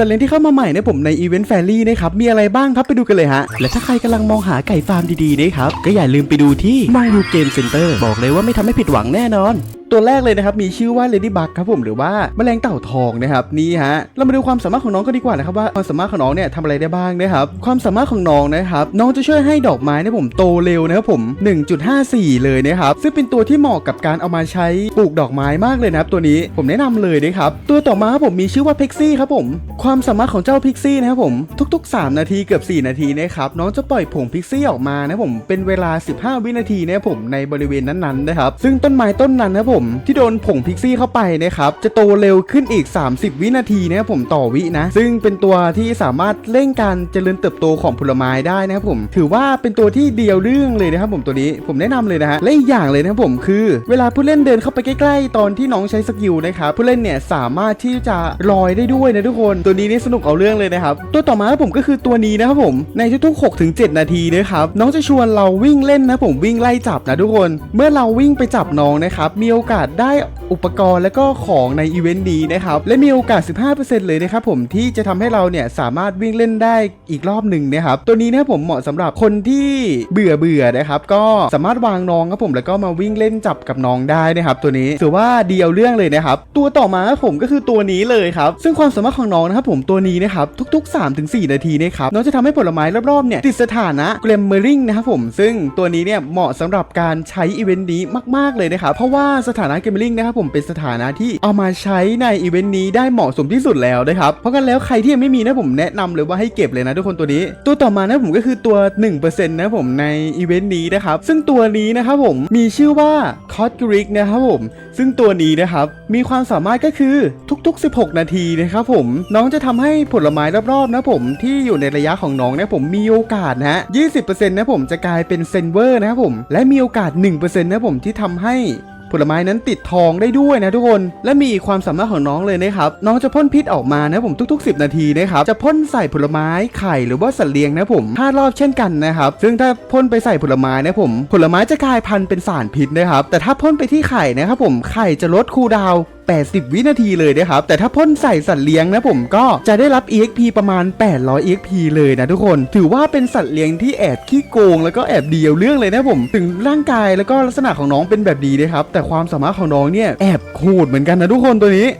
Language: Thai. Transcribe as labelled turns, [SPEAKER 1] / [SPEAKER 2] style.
[SPEAKER 1] สัตว์เลี้ยงที่เข้ามาใหม่นะผมในอีเวนต์แฟรี่นะครับมีอะไรบ้างครับไปดูกันเลยฮะและถ้าใครกำลังมองหาไก่ฟาร์มดีๆนะครับก็อย่าลืมไปดูที่มองดูเกมเซ็นเตอร์บอกเลยว่าไม่ทำให้ผิดหวังแน่นอน ตัวแรกเลยนะครับมีชื่อว่า Ladybug ครับผมหรือว่าแมลงเต่าทองนะครับนี่ฮะเรามาดูความสามารถของน้องก็ดีกว่านะครับว่าความสามารถของน้องเนี่ยทำอะไรได้บ้างนะครับความสามารถของน้องนะครับน้องจะช่วยให้ดอกไม้นะผมโตเร็วนะครับผม 1.54 เลยนะครับซึ่งเป็นตัวที่เหมาะกับการเอามาใช้ปลูกดอกไม้มากเลยนะครับตัวนี้ผมแนะนำเลยนะครับตัวต่อมาครับผมมีชื่อว่า Pixie ครับผมความสามารถของเจ้า Pixie นะครับผมทุก ๆ 3 นาทีเกือบ 4 นาทีนะครับน้องจะปล่อยผง Pixie ออกมานะผมเป็นเวลา 15 วินาทีนะผมในบริเวณนั้นๆนะครับซึ่งต้นไม้ต้นนั้นนะครับผมที่โดนผง Pixie เข้าไปนะครับจะโตเร็วขึ้นอีก 30 วินาทีนะครับผมต่อวินะ ซึ่งเป็นตัวที่สามารถเร่งการเจริญเติบโตของผลไม้ได้นะครับผม ถือว่าเป็นตัวที่เดียวเรื่องเลยนะครับผมตัวนี้ผมแนะนำเลยนะฮะและอีกอย่างเลยนะครับผมคือเวลาผู้เล่นเดินเข้าไปใกล้ ๆ ตอนที่น้องใช้สกิลนะครับผู้เล่นเนี่ยสามารถที่จะลอยได้ด้วยนะทุกคน ตัวนี้นี่สนุกเอาเรื่องเลยนะครับตัวต่อมาครับผมก็คือตัวนี้นะครับผมในทุกๆ6ถึง7นาทีนะครับน้องจะชวนเราวิ่งเล่นนะผมวิ่งไล่จับนะทุกคน เมื่อเราวิ่งไปจับน้องนะครับมีโอกาสได้อุปกรณ์และก็ของในอีเวนต์นี้นะครับ และมีโอกาส 15%เลยนะครับผมที่จะทำให้เราเนี่ยสามารถวิ่งเล่นได้อีกรอบหนึ่งนะครับ ตัวนี้นะครับผมเหมาะสำหรับคนที่เบื่อเบื่อๆนะครับ ก็สามารถวางน้องครับผมแล้วก็มาวิ่งเล่นจับกับน้องได้นะครับ ตัวนี้ถือว่าเดียวเรื่องเลยนะครับ ตัวต่อมาครับผมก็คือตัวนี้เลยครับซึ่งความสามารถของน้องนะครับผมตัวนี้นะครับทุก ๆ 3-4 นาทีนะครับน้องจะทำให้ผลไม้รอบๆเนี่ยติดสถานะเกรมเมอริงนะครับผมซึ่งตัวนี้เนี่ยเหมาะสำหรับการใช้อีเวนต์นี้มาก ๆเลยนะครับเพราะว่าสถถานะเกมมอริงนะครับผมเป็นสถานะที่เอามาใช้ในอีเวนต์นี้ได้เหมาะสมที่สุดแล้วนะครับเพราะกันแล้วใครที่ยังไม่มีนะผมแนะนำเลยว่าให้เก็บเลยนะทุกคนตัวนี้ ตัวต่อมานะผมก็คือตัว 1%นะผมในอีเวนต์นี้นะครับซึ่งตัวนี้นะครับผมมีชื่อว่าคอ g กริกนะครับผมซึ่งตัวนี้นะครับมีความสามารถก็คือทุกๆ 16 นาทีนะครับผมน้องจะทำให้ผลไม้รอบๆนะผมที่อยู่ในระยะของน้องนะผมมีโอกาสนะฮะ20%นะผมจะกลายเป็นเซนเวอร์นะครับผมและมีโอกาส 1%นะผมที่ทำให้ ผลไม้นั้นติดทองได้ด้วยนะทุกคน และมีความสามารถของน้องเลยนะครับน้องจะพ่นพิษออกมานะผมทุก ๆ 10 นาทีนะครับจะพ่นใส่ผลไม้ไข่หรือว่าสัตว์เลี้ยงนะผม5รอบเช่นกันนะครับซึ่งถ้าพ่นไปใส่ผลไม้นะผม ผลไม้จะกลายพันธุ์เป็นสารพิษนะครับแต่ถ้าพ่นไปที่ไข่นะครับผมไข่จะลดคูดาว 80 วินาทีเลยนะครับ แต่ถ้าพ่นใส่สัตว์เลี้ยงนะผมก็จะได้รับ EXP ประมาณ 800 EXP เลยนะทุกคน ถือว่าเป็นสัตว์เลี้ยงที่แอบขี้โกง แล้วก็แอบเดียวเรื่องเลยนะผม ถึงร่างกายแล้วก็ลักษณะของน้องเป็นแบบดีนะครับ แต่ความสามารถของน้องเนี่ยแอบโหดเหมือนกันนะทุกคนตัวนี้